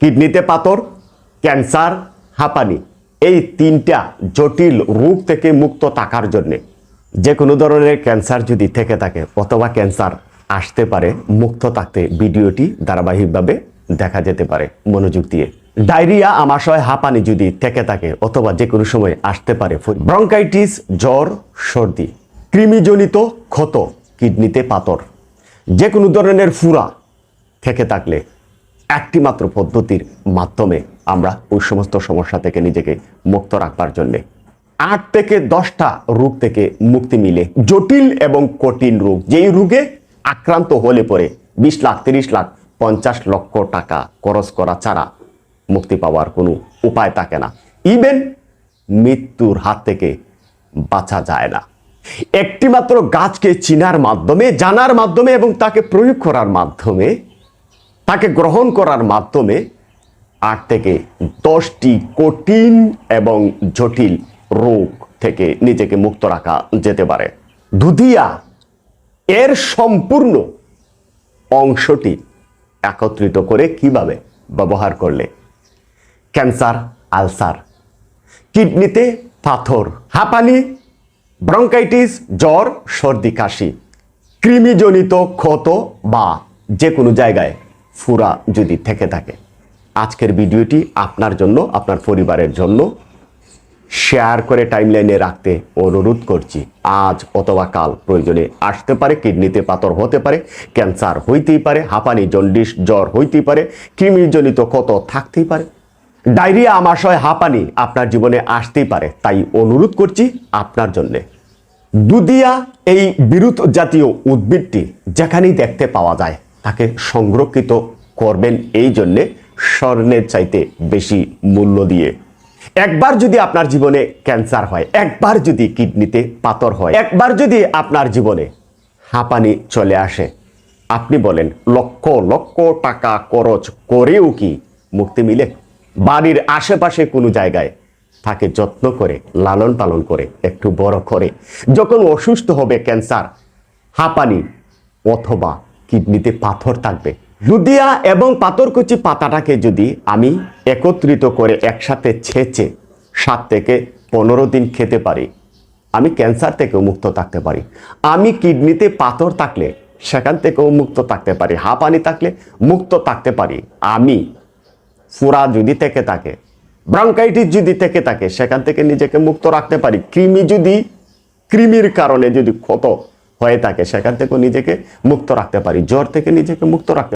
কিডনিতে পাথর, ক্যান্সার, হাঁপানি, এই তিনটা জটিল রোগ থেকে মুক্ত থাকার জন্যে যে কোনো ধরনের ক্যান্সার যদি থেকে থাকে অথবা ক্যান্সার আসতে পারে, মুক্ত থাকতে ভিডিওটি ধারাবাহিকভাবে দেখা যেতে পারে মনোযোগ দিয়ে। ডায়রিয়া, আমাশয়, হাঁপানি যদি থেকে থাকে অথবা যে কোনো সময় আসতে পারে, ব্রঙ্কাইটিস, জ্বর, সর্দি, কৃমিজনিত ক্ষত, কিডনিতে পাথর, যে কোনো ধরনের ফুরা থেকে থাকলে একটি মাত্র পদ্ধতির মাধ্যমে আমরা ওই সমস্ত সমস্যা থেকে নিজেকে মুক্ত রাখবার জন্যে আট থেকে দশটা রোগ থেকে মুক্তি মিলে জটিল এবং কঠিন রোগ। যেই রোগে আক্রান্ত হলে পরে বিশ লাখ, তিরিশ লাখ, পঞ্চাশ লক্ষ টাকা খরচ করা ছাড়া মুক্তি পাওয়ার কোনো উপায় থাকে না। ইভেন মৃত্যুর হাত থেকে বাঁচা যায় না। একটি মাত্র গাছকে চিনার মাধ্যমে, জানার মাধ্যমে এবং তাকে প্রয়োগ করার মাধ্যমে তাকে গ্রহণ করার মাধ্যমে আট থেকে দশটি কঠিন এবং জটিল রোগ থেকে নিজেকে মুক্ত রাখা যেতে পারে। দুধিয়া, এর সম্পূর্ণ অংশটি একত্রিত করে কীভাবে ব্যবহার করলে? ক্যান্সার, আলসার, কিডনিতে পাথর, হাঁপানি, ব্রঙ্কাইটিস, জ্বর, সর্দি, কাশি, কৃমিজনিত ক্ষত বা যে কোনো জায়গায় ফুরা যদি থেকে থাকে। আজকের ভিডিওটি আপনার জন্য, আপনার পরিবারের জন্য। শেয়ার করে টাইমলাইনে রাখতে অনুরোধ করছি। আজ অথবা কাল প্রয়োজনে আসতে পারে, কিডনিতে পাথর হতে পারে, ক্যান্সার হইতেই পারে, হাঁপানি, জন্ডিস, জ্বর হইতেই পারে, কৃমিজনিত ক্ষত থাকতেই পারে। ডায়রিয়া, আমাশয়, হাঁপানি আপনার জীবনে আসতেই পারে। তাই অনুরোধ করছি আপনার জন্যে। দুধিয়া এই বিরুৎ জাতীয় উদ্ভিদটি যেখানেই দেখতে পাওয়া যায় তাকে সংরক্ষিত করবেন এই জন্যে স্বর্ণের চাইতে বেশি মূল্য দিয়ে। একবার যদি আপনার জীবনে ক্যান্সার হয়, একবার যদি কিডনিতে পাথর হয়, একবার যদি আপনার জীবনে হাঁপানি চলে আসে, আপনি বলেন, লক্ষ লক্ষ টাকা খরচ করেও কি মুক্তি মিলে? বাড়ির আশেপাশে কোনো জায়গায় তাকে যত্ন করে, লালন পালন করে, একটু বড় করে। যখন অসুস্থ হবে ক্যান্সার, হাঁপানি অথবা কিডনিতে পাথর থাকবে। লুদিয়া এবং পাথরকুচি পাতাটাকে যদি আমি একত্রিত করে একসাথে ছেঁচে সাত থেকে পনেরো দিন খেতে পারি, আমি ক্যান্সার থেকেও মুক্ত থাকতে পারি। আমি কিডনিতে পাথর থাকলে সেখান থেকেও মুক্ত থাকতে পারি হাঁপানি থাকলে মুক্ত থাকতে পারি। আমি ফুরা যদি থেকে থাকে, ব্রঙ্কাইটিস যদি থেকে থাকে, সেখান থেকে নিজেকে মুক্ত রাখতে পারি। কৃমি যদি, কৃমির কারণে যদি ক্ষত হয়ে থাকে সেখান থেকেও নিজেকে মুক্ত রাখতে পারি জ্বর থেকে নিজেকে মুক্ত রাখতে